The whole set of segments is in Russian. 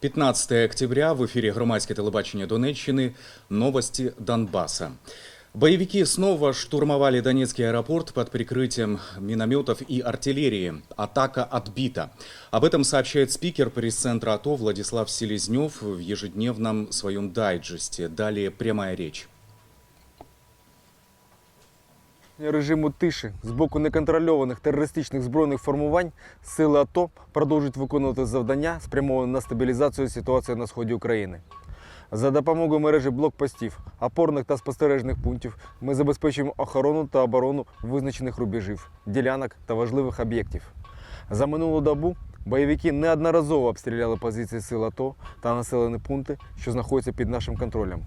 15 октября в эфире громадське телебачення Донеччини. Новости Донбасса. Боевики снова штурмовали Донецкий аэропорт под прикрытием минометов и артиллерии. Атака отбита. Об этом сообщает спикер пресс-центра АТО Владислав Селезнев в ежедневном своем дайджесте. Далее прямая речь. Режиму тиші з боку неконтрольованих терористичних збройних формувань сили АТО продовжують виконувати завдання, спрямовані на стабілізацію ситуації на сході України. За допомогою мережі блокпостів, опорних та спостережних пунктів ми забезпечуємо охорону та оборону визначених рубежів, ділянок та важливих об'єктів. За минулу добу бойовики неодноразово обстріляли позиції сил АТО та населені пункти, що знаходяться під нашим контролем.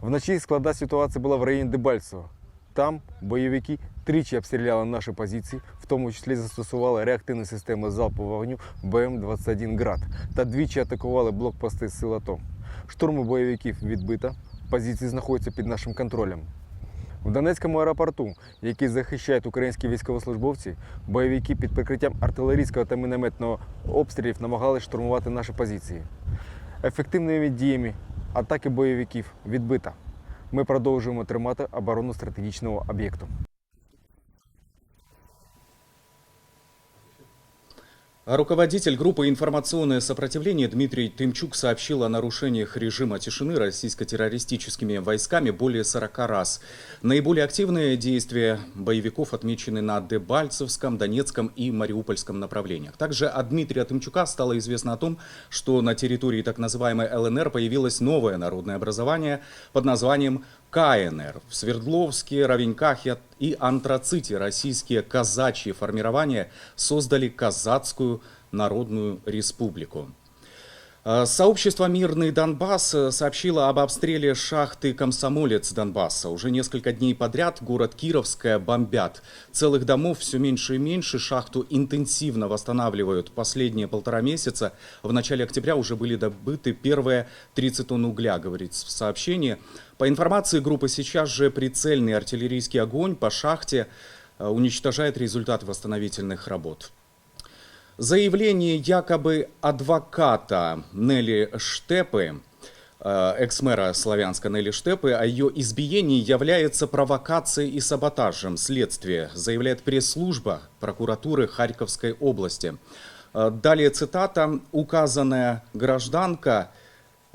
Вночі складна ситуація була в районі Дебальцево. Там бойовики тричі обстріляли наші позиції, в тому числі застосували реактивні системи залпового вогню БМ-21 «Град» та двічі атакували блокпости сил АТО. Штурми бойовиків відбито, позиції знаходяться під нашим контролем. В Донецькому аеропорту, який захищають українські військовослужбовці, бойовики під прикриттям артилерійського та мінометного обстрілів намагалися штурмувати наші позиції. Ефективними діями атаки бойовиків відбита. Ми продовжуємо тримати оборону стратегічного об'єкту. Руководитель группы «Информационное сопротивление» Дмитрий Тымчук сообщил о нарушениях режима тишины российско-террористическими войсками более 40 раз. Наиболее активные действия боевиков отмечены на Дебальцевском, Донецком и Мариупольском направлениях. Также от Дмитрия Тымчука стало известно о том, что на территории так называемой ЛНР появилось новое народное образование под названием КНР. В Свердловске, Равенькахе и Антраците российские казачьи формирования создали Казацкую Народную Республику. Э, Сообщество «Мирный Донбасс» э, сообщило об обстреле шахты «Комсомолец» Донбасса. Уже несколько дней подряд город Кировская бомбят. Целых домов все меньше и меньше. Шахту интенсивно восстанавливают последние полтора месяца. В начале октября уже были добыты первые 30 тонн угля, говорится в сообщении. По информации группы, сейчас же прицельный артиллерийский огонь по шахте э, уничтожает результаты восстановительных работ. Заявление якобы адвоката Нелли Штепы, э, экс-мэра Славянска Нелли Штепы, о ее избиении является провокацией и саботажем следствия, заявляет пресс-служба прокуратуры Харьковской области. Э, Далее цитата. «Указанная гражданка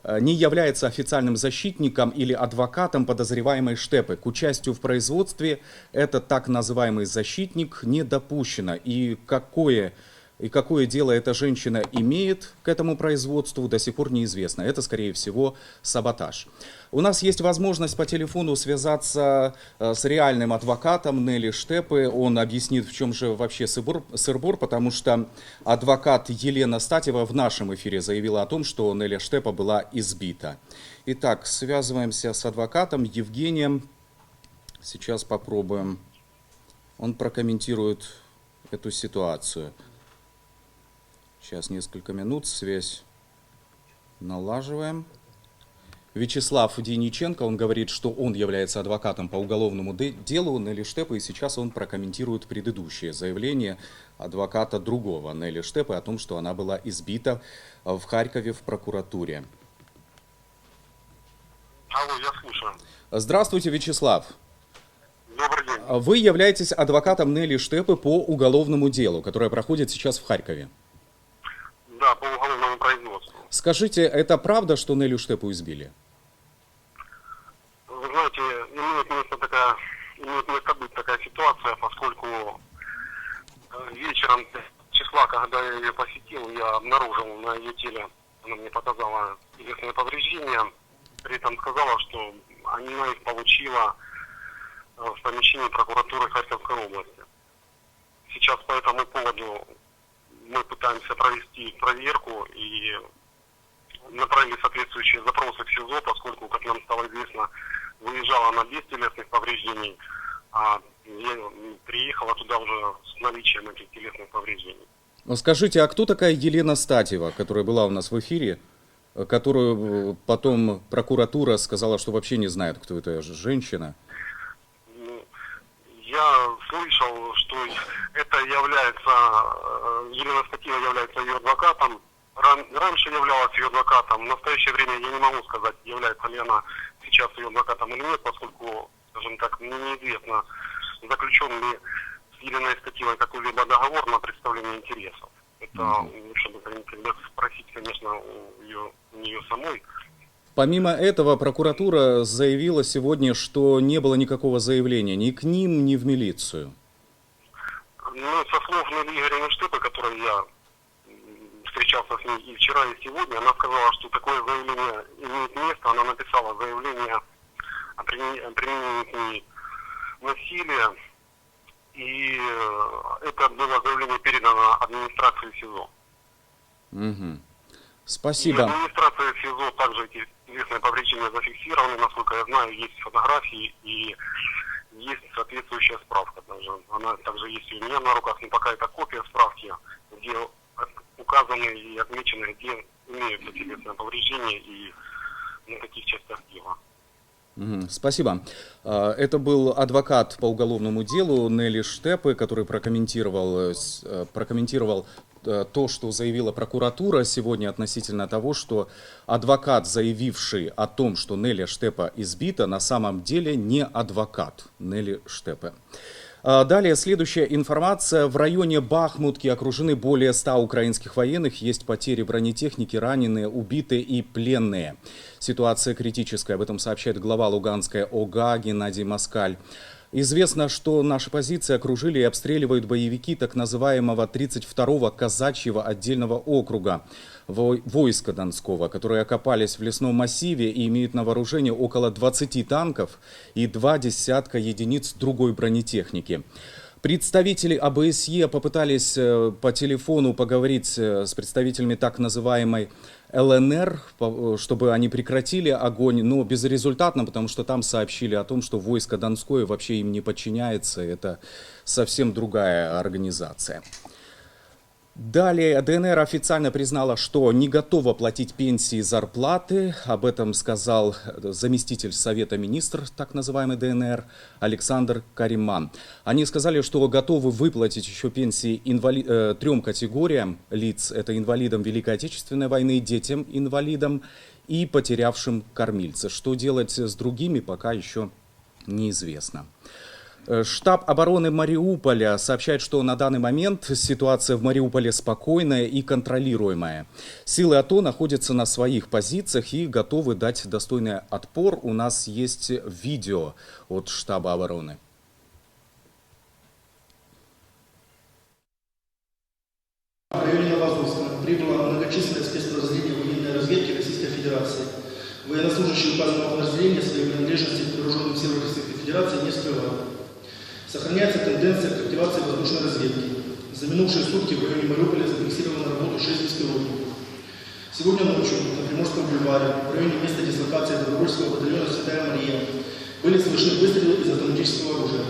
э, не является официальным защитником или адвокатом подозреваемой Штепы. К участию в производстве этот так называемый защитник не допущено. И какое, и какое дело эта женщина имеет к этому производству, до сих пор неизвестно. Это, скорее всего, саботаж. У нас есть возможность по телефону связаться э, с реальным адвокатом Нелли Штепы. Он объяснит, в чем же вообще сырбор, потому что адвокат Елена Статева в нашем эфире заявила о том, что Нелли Штепа была избита. Итак, связываемся с адвокатом Евгением. Сейчас попробуем. Он прокомментирует эту ситуацию. Сейчас несколько минут, связь налаживаем. Вячеслав Дениченко, он говорит, что он является адвокатом по уголовному де- делу Нелли Штепы, и сейчас он прокомментирует предыдущее заявление адвоката другого Нелли Штепы о том, что она была избита в Харькове в прокуратуре. Алло, я слушаю. Здравствуйте, Вячеслав. Добрый день. Вы являетесь адвокатом Нелли Штепы по уголовному делу, которое проходит сейчас в Харькове. Да, по уголовному производству. Скажите, это правда, что Нелли Штепу избили? Вы знаете, имеет место такая, имеет место быть такая ситуация, поскольку э, вечером числа, когда я ее посетил, я обнаружил на ее теле, она мне показала телесные повреждения, при этом сказала, что она их получила э, в помещении прокуратуры Харьковской области. Сейчас по этому поводу мы пытаемся провести проверку и направили соответствующие запросы в СИЗО, поскольку, как нам стало известно, выезжала она без телесных повреждений, а приехала туда уже с наличием этих телесных повреждений. Ну, Скажите, а кто такая Елена Статьева, которая была у нас в эфире, которую э, потом прокуратура сказала, что вообще не знает, кто эта женщина? Слышал, что это является, э, Елена Статьева является ее адвокатом, ран- раньше являлась ее адвокатом. В настоящее время я не могу сказать, является ли она сейчас ее адвокатом или нет, поскольку, скажем так, мне неизвестно, заключен ли с Еленой Скотилой какой-либо договор на представление интересов. Это лучше бы как бы спросить, конечно, у, ее, у нее самой. Помимо этого, прокуратура заявила сегодня, что не было никакого заявления ни к ним, ни в милицию. Ну, со слов Нелли Игоревны Штепы, которой я встречался с ней и вчера, и сегодня, она сказала, что такое заявление имеет место. Она написала заявление о применении, к ней насилия. И э, это было заявление передано администрации СИЗО. И Спасибо. администрация СИЗО также эти известные повреждения зафиксированы, насколько я знаю, есть фотографии и есть соответствующая справка также. Она также есть у меня на руках, но пока это копия справки, где указаны и отмечены, где имеются телесные повреждения и на каких частях. Мгм. Спасибо. А, Это был адвокат по уголовному делу Нелли Штепы, который прокомментировал, э, э, прокомментировал то, что заявила прокуратура сегодня относительно того, что адвокат, заявивший о том, что Нелли Штепа избита, на самом деле не адвокат Нелли Штепы. А, Далее, следующая информация. В районе Бахмутки окружены более 100 украинских военных. Есть потери бронетехники, раненые, убитые и пленные. Ситуация критическая. Об этом сообщает глава Луганской ОГА Геннадий Москаль. Известно, что наши позиции окружили и обстреливают боевики так называемого 32-го казачьего отдельного округа вой- войска Донского, которые окопались в лесном массиве и имеют на вооружении около 20 танков и два десятка единиц другой бронетехники. Представители АБСЕ попытались э, по телефону поговорить э, с представителями так называемой ЛНР, чтобы они прекратили огонь, но безрезультатно, потому что там сообщили о том, что войско Донское вообще им не подчиняется, это совсем другая организация. Далее ДНР официально признала, что не готова платить пенсии и зарплаты. Об этом сказал заместитель Совета министров так называемый ДНР Александр Кариман. Они сказали, что готовы выплатить еще пенсии инвали... э, трем категориям лиц. Это инвалидам Великой Отечественной войны, детям-инвалидам и потерявшим кормильца. Что делать с другими, пока еще неизвестно. Э, Штаб обороны Мариуполя сообщает, что на данный момент ситуация в Мариуполе спокойная и контролируемая. Силы АТО находятся на своих позициях и готовы дать достойный отпор. У нас есть видео от штаба обороны. В районе Новозовска прибыло многочисленное спецподразделение военной разведки Российской Федерации. Военнослужащие указанного подразделения своей принадлежности к вооруженным силам Российской Федерации не скрывают. Сохраняется тенденция к активации воздушной разведки. За минувшие сутки в районе Мариуполя зафиксировано работу 6 беспилотников. Сегодня ночью на Приморском бульваре, в районе места дислокации добровольского батальона «Святая Мария», были слышны выстрелы из автоматического оружия.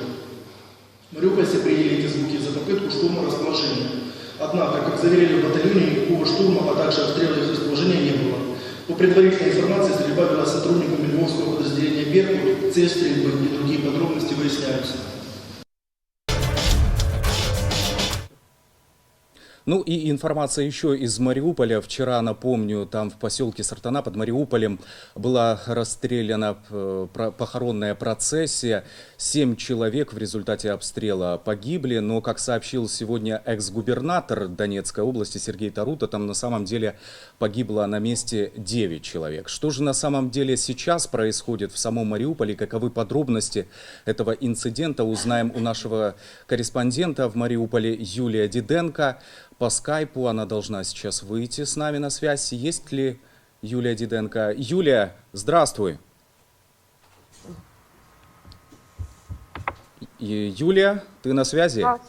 Мариупольцы приняли эти звуки за попытку штурма расположения. Однако, как заверили в батальоне, никакого штурма, а также обстрела их расположения не было. По предварительной информации, стрельба вела сотрудниками Львовского подразделения «Беркут», цель стрельбы и другие подробности выясняются. Ну и информация еще из Мариуполя. Вчера, напомню, там в поселке Сартана под Мариуполем была расстреляна э, похоронная процессия. Семь человек в результате обстрела погибли, но, как сообщил сегодня экс-губернатор Донецкой области Сергей Тарута, там на самом деле погибло на месте 9 человек. Что же на самом деле сейчас происходит в самом Мариуполе, каковы подробности этого инцидента, узнаем у нашего корреспондента в Мариуполе Юлия Диденко. По скайпу она должна сейчас выйти с нами на связь. Есть ли Юлия Диденко? Юлия, здравствуй. Юлия, ты на связи? Да,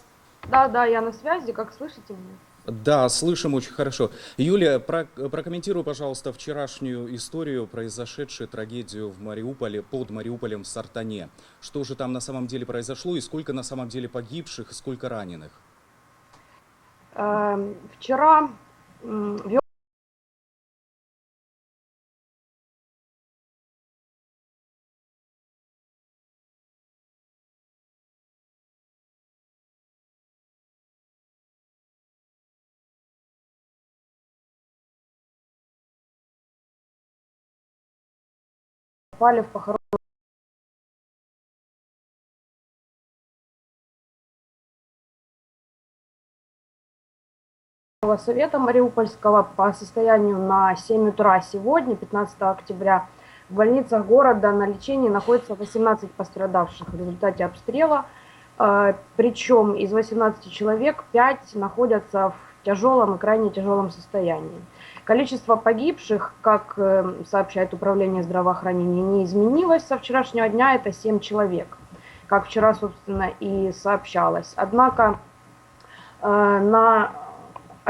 да, да, я на связи, как слышите меня? Да, слышим очень хорошо. Юлия, про- прокомментируй, пожалуйста, вчерашнюю историю, произошедшую трагедию в Мариуполе, под Мариуполем в Сартане. Что же там на самом деле произошло и сколько на самом деле погибших и сколько раненых? Эм, вчера вел попали в похорон. Совета Мариупольского по состоянию на 7 утра сегодня, 15 октября, в больницах города на лечении находится 18 пострадавших в результате обстрела. Э, Причем из 18 человек 5 находятся в тяжелом и крайне тяжелом состоянии. Количество погибших, как э, сообщает Управление здравоохранения, не изменилось со вчерашнего дня, это 7 человек, как вчера, собственно, и сообщалось. Однако э, на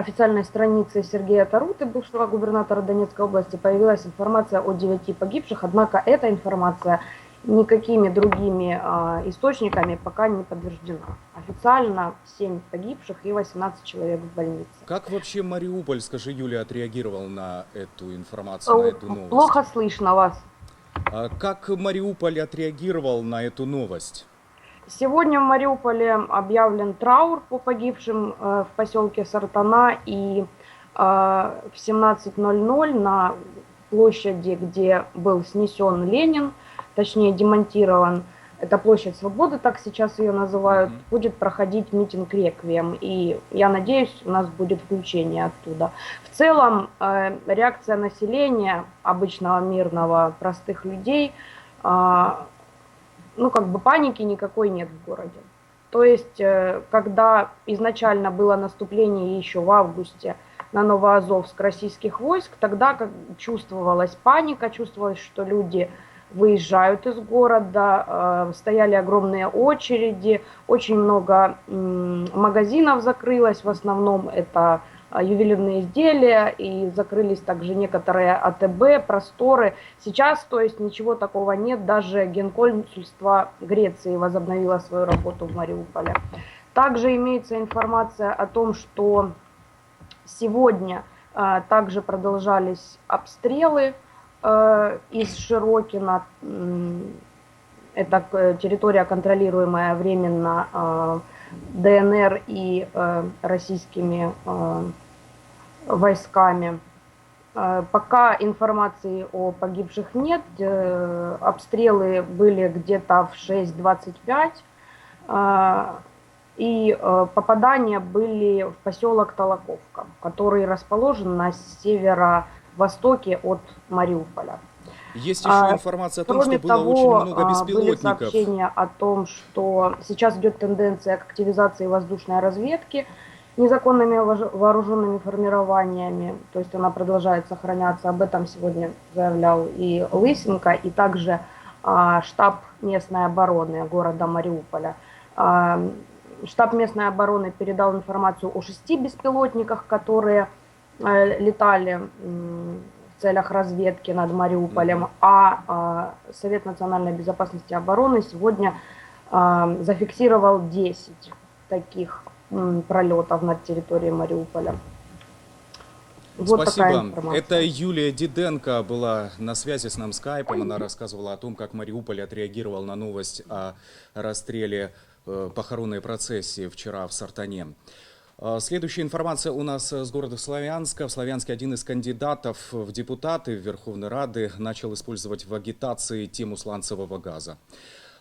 официальной странице Сергея Таруты, бывшего губернатора Донецкой области, появилась информация о 9 погибших, однако эта информация никакими другими а, источниками пока не подтверждена. Официально 7 погибших и 18 человек в больнице. Как вообще Мариуполь, скажи, Юлия, отреагировал на эту информацию, на эту новость? Плохо слышно вас. А Как Мариуполь отреагировал на эту новость? Сегодня в Мариуполе объявлен траур по погибшим э, в поселке Сартана и э, в 17.00 на площади, где был снесен Ленин, точнее демонтирован, это площадь Свободы, так сейчас ее называют, Мгм. будет проходить митинг «Реквием», и я надеюсь, у нас будет включение оттуда. В целом, э, реакция населения, обычного мирного, простых людей, а, ну, как бы паники никакой нет в городе. То есть, э, когда изначально было наступление еще в августе на Новоазовск российских войск, тогда как чувствовалась паника, чувствовалось, что люди выезжают из города, э, стояли огромные очереди, очень много магазинов закрылось, в основном это ювелирные изделия, и закрылись также некоторые АТБ, просторы. Сейчас, то есть, ничего такого нет, даже генконсульство Греции возобновило свою работу в Мариуполе. Также имеется информация о том, что сегодня а, также продолжались обстрелы э, из Широкина. М, Это э, территория, контролируемая временно э, ДНР и э, российскими э, войсками. Э, Пока информации о погибших нет. Э, Обстрелы были где-то в 6.25. э, И э, попадания были в поселок Толоковка, который расположен на северо-востоке от Мариуполя. Есть еще А, информация о том, Кроме что было того, очень много а, были беспилотников. сообщения о том, что сейчас идет тенденция к активизации воздушной разведки незаконными вооруженными формированиями, то есть она продолжает сохраняться. Об этом сегодня заявлял и Лысенко, и также а, штаб местной обороны города Мариуполя. А, штаб местной обороны передал информацию о шести беспилотниках, которые э, летали в целях разведки над Мариуполем, а, а, Совет национальной безопасности и обороны сегодня а, зафиксировал 10 таких пролетов над территорией Мариуполя. Вот Спасибо. Это Юлия Диденко была на связи с нам скайпом. Она рассказывала о том, как Мариуполь отреагировал на новость о расстреле э, похоронной процессии вчера в Сартане. А, Следующая информация у нас э, с города Славянска. В Славянске один из кандидатов в депутаты Верховной Рады начал использовать в агитации тему сланцевого газа.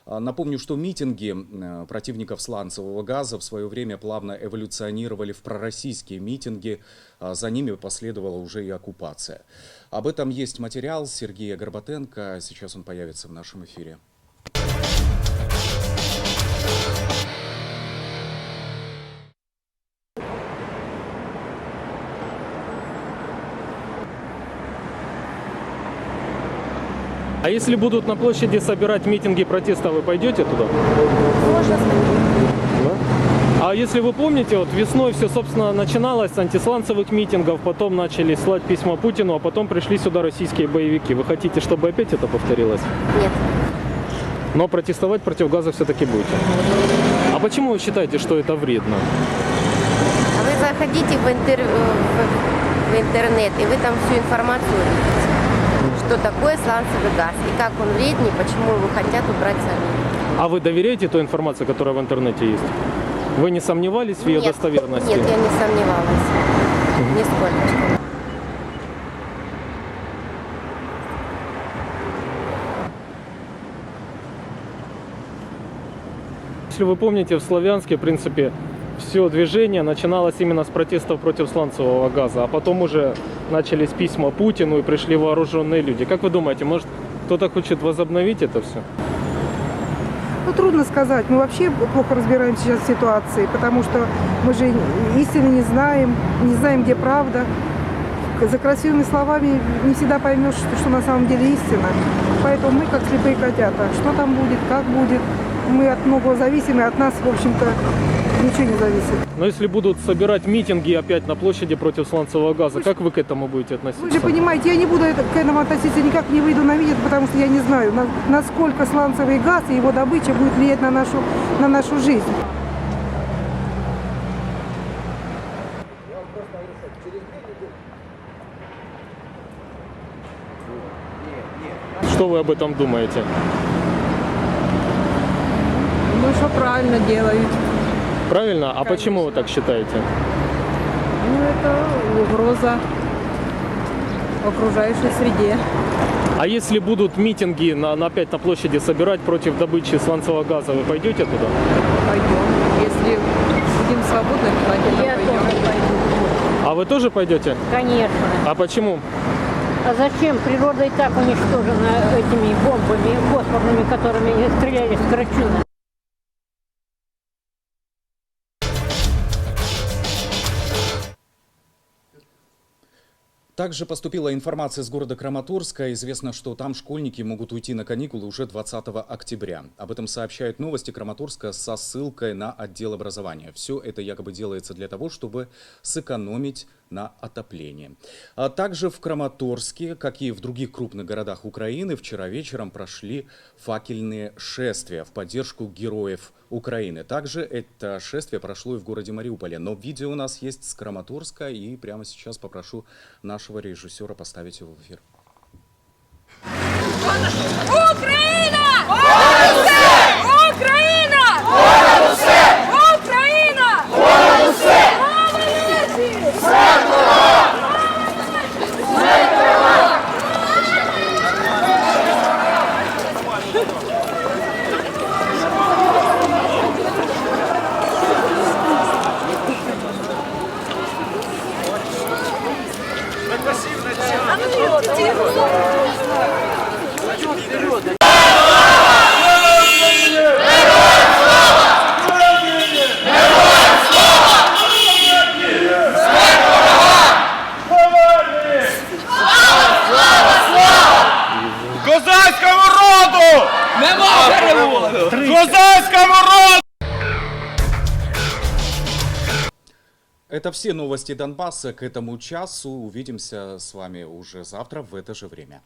А, Напомню, что митинги э, противников сланцевого газа в свое время плавно эволюционировали в пророссийские митинги. А За ними последовала уже и оккупация. Об этом есть материал Сергея Горбатенко. Сейчас он появится в нашем эфире. А если будут на площади собирать митинги протеста, вы пойдете туда? Можно Да? А если вы помните, вот весной все, собственно, начиналось с антисланцевых митингов, потом начали слать письма Путину, а потом пришли сюда российские боевики. Вы хотите, чтобы опять это повторилось? Нет. Но протестовать против газа все-таки будете. А почему вы считаете, что это вредно? А вы заходите в, интер- в- интернет, и вы там всю информацию что такое сланцевый газ и как он вреден, и почему его хотят убрать сами. А вы доверяете той информации, которая в интернете есть? Вы не сомневались в ее нет, достоверности? Нет, я не сомневалась. Нисколько. Если вы помните, в Славянске, в принципе, все движение начиналось именно с протестов против сланцевого газа, а потом уже начались письма Путину и пришли вооруженные люди. Как вы думаете, может кто-то хочет возобновить это все? Ну, трудно сказать. Мы вообще плохо разбираемся сейчас в ситуации, потому что мы же истины не знаем, не знаем, где правда. За красивыми словами не всегда поймешь, что, на самом деле истина. Поэтому мы, как слепые котята, что там будет, как будет, мы от многого зависим, и от нас, в общем-то, ничего не зависит. Но если будут собирать митинги опять на площади против сланцевого газа, как вы к этому будете Вы же относиться? понимаете, я не буду это- к этому относиться, никак не выйду на митинг, потому что я не знаю, на- насколько сланцевый газ и его добыча будет влиять на нашу, на нашу жизнь. Что вы об этом думаете? Ну, что правильно делают. Правильно? А почему вы так считаете? Ну, это угроза окружающей среде. А если будут митинги на, на опять на площади собирать против добычи сланцевого газа, вы пойдете туда? Пойдем. Если будем свободны, обязательно пойдем. А вы тоже пойдете? Конечно. А почему? А зачем? Природа и так уничтожена этими бомбами фосфорными, которыми стреляли с Крачуна. Также поступила информация из города Краматорска. Известно, что там школьники могут уйти на каникулы уже 20 октября. Об этом сообщают новости Краматорска со ссылкой на отдел образования. Все это якобы делается для того, чтобы сэкономить на отоплении. А также в Краматорске, как и в других крупных городах Украины, вчера вечером прошли факельные шествия в поддержку героев Украины. Также это шествие прошло и в городе Мариуполе. Но видео у нас есть с Краматорска, и прямо сейчас попрошу нашего режиссера поставить его в эфир. Это все новости Донбасса к этому часу. Увидимся с вами уже завтра в это же время.